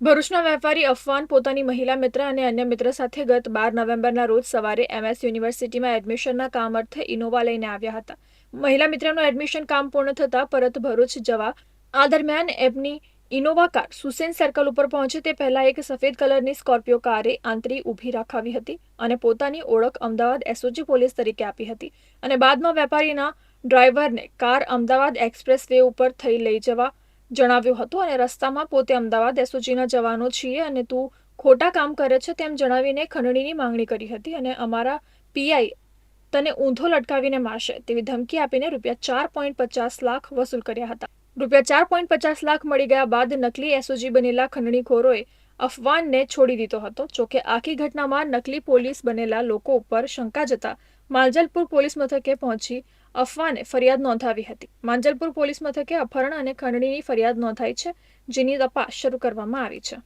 ભરૂચના વેપારી અફવાન, પોતાની મહિલા મિત્ર અને અન્ય મિત્ર સાથે ગત બાર નવેમ્બરના રોજ સવારે એમએસ યુનિવર્સિટીમાં એડમિશનના કામ અર્થે ઇનોવા લઈને આવ્યા હતા. મહિલા મિત્રનું એડમિશન કામ પૂર્ણ થતાં પરત ભરૂચ જવા, આ દરમિયાન એમની ઇનોવા કાર સુસેન સર્કલ ઉપર પહોંચે તે પહેલા એક સફેદ કલરની સ્કોર્પિયો કારે આંતરી ઊભી રાખાવી હતી અને પોતાની ઓળખ અમદાવાદ એસઓજી પોલીસ તરીકે આપી હતી અને બાદમાં વેપારીના ડ્રાઈવરને કાર અમદાવાદ એક્સપ્રેસ વે ઉપર થઈ લઈ જવા જણાવ્યું હતું અને રસ્તામાં પોતે અમદાવાદ એસઓજીના જવાનો છીએ અને તું ખોટા કામ કરે છે તેમ જણાવીને ખંડણીની માંગણી કરી હતી અને અમારા પીઆઈ તને ઊંધો લટકાવીને મારશે તેવી ધમકી આપીને રૂપિયા ચાર પોઈન્ટ પચાસ લાખ વસૂલ કર્યા હતા. રૂપિયા ચાર પોઈન્ટ પચાસ લાખ મળી ગયા બાદ નકલી એસઓજી બનેલા ખંડણીખોરોએ અફવાનને છોડી દીધો હતો. જોકે આખી ઘટનામાં નકલી પોલીસ બનેલા લોકો ઉપર શંકા જતા માલજલપુર પોલીસ મથકે પહોંચી અફવાને ફરિયાદ નોંધાવી હતી. માંજલપુર પોલીસ મથકે અપહરણ અને ખંડણીની ફરિયાદ નોંધાઈ છે, જેની તપાસ શરૂ કરવામાં આવી છે.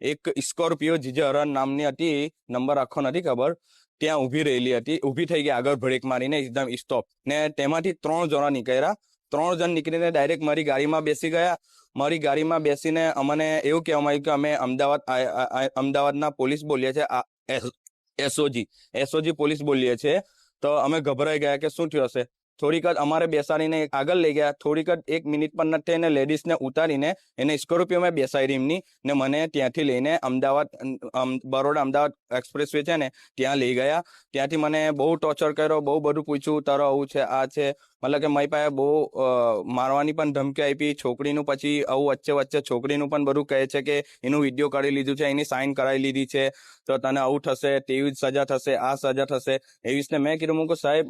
એક સ્કોર્પિયો જીજે નામની હતી, નંબર આખો નથી ખબર, ત્યાં ઊભી રહેલી હતી, ઊભી થઈ ગઈ, આગળ બ્રેક મારીને એકદમ સ્ટોપ ને તેમાંથી ત્રણ જણા નીકળ્યા. ત્રણ જણ નીકળીને ડાયરેક્ટ મારી ગાડીમાં બેસી ગયા. મારી ગાડીમાં બેસીને અમને એવું કહેવામાં આવ્યું કે અમે અમદાવાદ અમદાવાદના પોલીસ બોલીએ છીએ એસઓજી. એસઓજી પોલીસ બોલીએ છીએ તો અમે ગભરાઈ ગયા કે શું થયું હશે? થોડીક જ અમારે બેસાડીને આગળ લઈ ગયા. થોડીક જ એક મિનિટ પણ નથી એને લેડીઝને ઉતારીને એને સ્કોર્પિયોમાં બેસાડી રીમની ને મને ત્યાંથી લઈને અમદાવાદ અમ, બરોડા અમદાવાદ એક્સપ્રેસ છે ને ત્યાં લઈ ગયા. ત્યાંથી મને બહુ ટોર્ચર કર્યો બહુ બધું પૂછ્યું તારો આવું છે આ છે. મતલબ કે મારી પાસે બહુ મારવાની પણ ધમકી આપી છોકરીનું પછી આવું વચ્ચે વચ્ચે છોકરીનું પણ બધું કહે છે કે એનું વીડિયો કાઢી લીધું છે એની સાઇન કરાવી લીધી છે. તો તને આવું થશે તેવી જ સજા થશે આ સજા થશે. એવી રીતને મેં કીધું મૂકું સાહેબ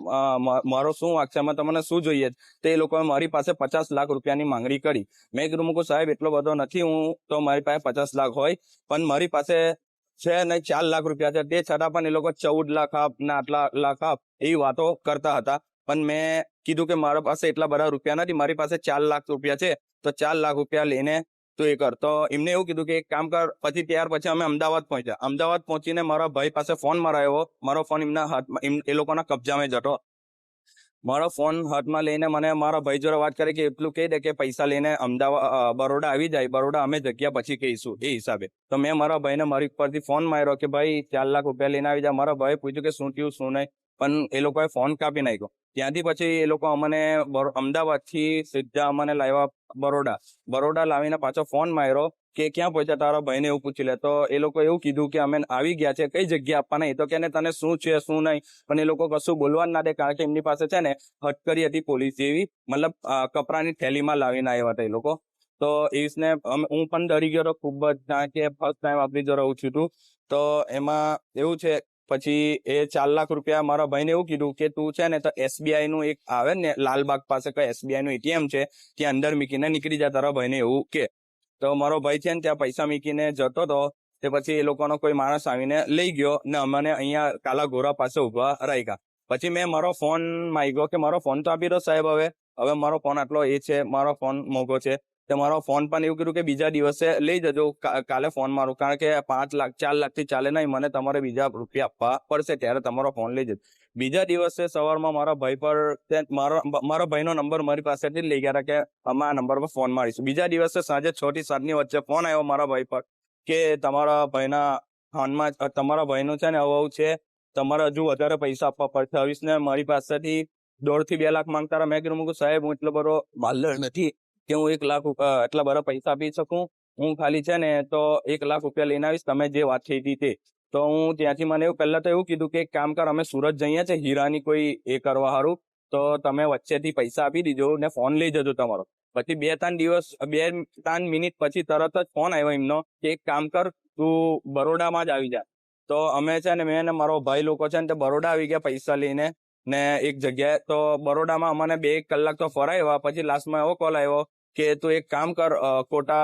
મારો શું વાંક એમાં તમને શું જોઈએ તો એ લોકોએ મારી પાસે પચાસ લાખ રૂપિયાની માંગણી કરી. મેં કીધું, મૂકું સાહેબ, એટલો બધો નથી, હું તો મારી પાસે પચાસ લાખ હોય, પણ મારી પાસે છે ને ચાર લાખ રૂપિયા છે. તે છતાં પણ એ લોકો ચૌદ લાખ આપ ને આટલા લાખ આપ એવી વાતો કરતા હતા. પણ મેં કીધું કે મારા પાસે એટલા બધા રૂપિયા નથી, મારી પાસે ચાર લાખ રૂપિયા છે. તો ચાર લાખ રૂપિયા લઈને તું એ કર. તો એમને એવું કીધું કે એક કામ કર, પછી ત્યાર પછી અમે અમદાવાદ પહોંચ્યા. અમદાવાદ પહોંચીને મારા ભાઈ પાસે ફોન મરાયો. મારો ફોન એમના હાથમાં એ લોકોના કબજામાં જ હતો. મારો ફોન હાથમાં લઈને મને મારા ભાઈ જોડે વાત કરી કે એટલું કહી દે કે પૈસા લઈને અમદાવાદ બરોડા આવી જાય. બરોડા અમે જગ્યા પછી કહીશું એ હિસાબે. તો મેં મારા ભાઈને મારી ઉપરથી ફોન માર્યો કે ભાઈ ચાર લાખ રૂપિયા લઈને આવી જાય મારા ભાઈ પૂછ્યું કે શું થયું, શું નહીં? પણ એ લોકોએ ફોન કાપી નાખ્યો. ત્યાંથી પછી એ લોકો અમને અમદાવાદથી સીધા અમને લાવ્યા બરોડા. બરોડા લાવીને પાછો ફોન માર્યો. કે ક્યાં પહોંચ્યા તારા ભાઈને એવું પૂછી લે? તો એ લોકો એવું કીધું કે અમે આવી ગયા છે, કઈ જગ્યા આપવાના એ તો કે તને શું છે, શું નહીં? પણ એ લોકો કશું બોલવા ના દે, કારણ કે એમની પાસે છે ને હટકરી હતી પોલીસ જેવી, મતલબ કપરાની થેલીમાં લાવીને આવ્યા હતા એ લોકો. તો એ હું પણ ડરી ગયો હતો ખૂબ જ, કારણ કે ફર્સ્ટ ટાઈમ આપણી જો રહું છું તું તો એમાં એવું છે, પછી એ ચાર લાખ રૂપિયા મારા ભાઈને એવું કીધું કે તું છે ને તો એસબીઆઈ નું એક આવે ને, લાલબાગ પાસે કઈ એસબીઆઈ નું એટીએમ છે, ત્યાં અંદર મૂકીને નીકળી જા તારા ભાઈને એવું કે. તો મારો ભાઈ છે ને ત્યાં પૈસા મૂકીને જતો હતો તે પછી એ લોકોનો કોઈ માણસ આવીને લઈ ગયો ને અમને અહીંયા કાલા ગોરા પાસે ઊભા ગયા પછી મેં મારો ફોન માંગ્યો કે મારો ફોન તો આપી દો સાહેબ હવે. હવે મારો ફોન આટલો એ છે, મારો ફોન મોંઘો છે. તે મારો ફોન પણ એવું કીધું કે બીજા દિવસે લઈ જજો. કાલે ફોન મારું. કારણ કે પાંચ લાખ, ચાર લાખથી ચાલે નહીં. મને તમારે બીજા રૂપિયા આપવા પડશે ત્યારે તમારો ફોન લઈ જજો. બીજા દિવસે સવારમાં મારા ભાઈ પર મારો, મારા ભાઈનો નંબર મારી પાસેથી લઈ ગયા કે અમે આ નંબર પર ફોન મારીશું. બીજા દિવસે સાંજે છ થી સાતની વચ્ચે ફોન આવ્યો મારા ભાઈ પર કે તમારા ભાઈના ફોનમાં તમારા ભાઈનું છે ને આવું છે. તમારે હજુ વધારે પૈસા આપવા પડશે. હવીશને મારી પાસેથી દોઢથી બે લાખ માંગતા હતા. મેં કીધું મૂકું સાહેબ, હું એટલો બધો બાલર નથી. કે હું એક લાખ એટલા બધા પૈસા આપી શકું? હું ખાલી છે ને તો એક લાખ રૂપિયા લઈને આવીશ, તમે જે વાત થઈ હતી તે. તો હું ત્યાંથી મને એવું, પહેલાં તો એવું કીધું કે એક કામ કર, અમે સુરત જઈએ છીએ, હીરાની કોઈ એ કરવા સારું તો તમે વચ્ચેથી પૈસા આપી દીજો ને ફોન લઈ જજો તમારો. પછી બે ત્રણ દિવસ, બે ત્રણ મિનિટ પછી તરત જ ફોન આવ્યો એમનો કે એક કામ કર, તું બરોડામાં જ આવી જા. તો અમે છે ને, મેં મારો ભાઈ લોકો છે ને તે બરોડા આવી ગયા પૈસા લઈને ને એક જગ્યાએ. તો બરોડામાં અમને બે એક કલાક તો ફરાવ્યા પછી લાસ્ટમાં એવો કોલ આવ્યો કે તું એક કામ કર કોટા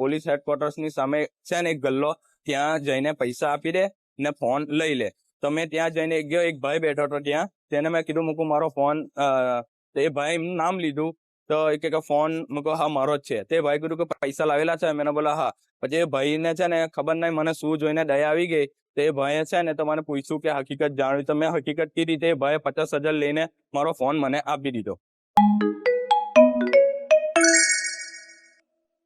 પોલીસ હેડક્વાર્ટર્સની સામે છે ને એક ગલ્લો, ત્યાં જઈને પૈસા આપી દે ને ફોન લઈ લે. તો મેં ત્યાં જઈને ગયો, એક ભાઈ બેઠો હતો ત્યાં, તેને મેં કીધું, મૂકું મારો ફોન એ ભાઈ નામ લીધું, તો એ કે ફોન મૂકો હા, મારો જ છે. તે ભાઈ કીધું કે પૈસા લાવેલા છે? મેં બોલા, હા. પછી એ ભાઈને છે ને ખબર નહીં, મને શું જોઈને દયા આવી ગઈ. તો એ ભાઈએ છે ને તો મને પૂછ્યું કે હકીકત જાણવી. તો મેં હકીકત કીધી, તે ભાઈએ પચાસ હજાર લઈને મારો ફોન મને આપી દીધો.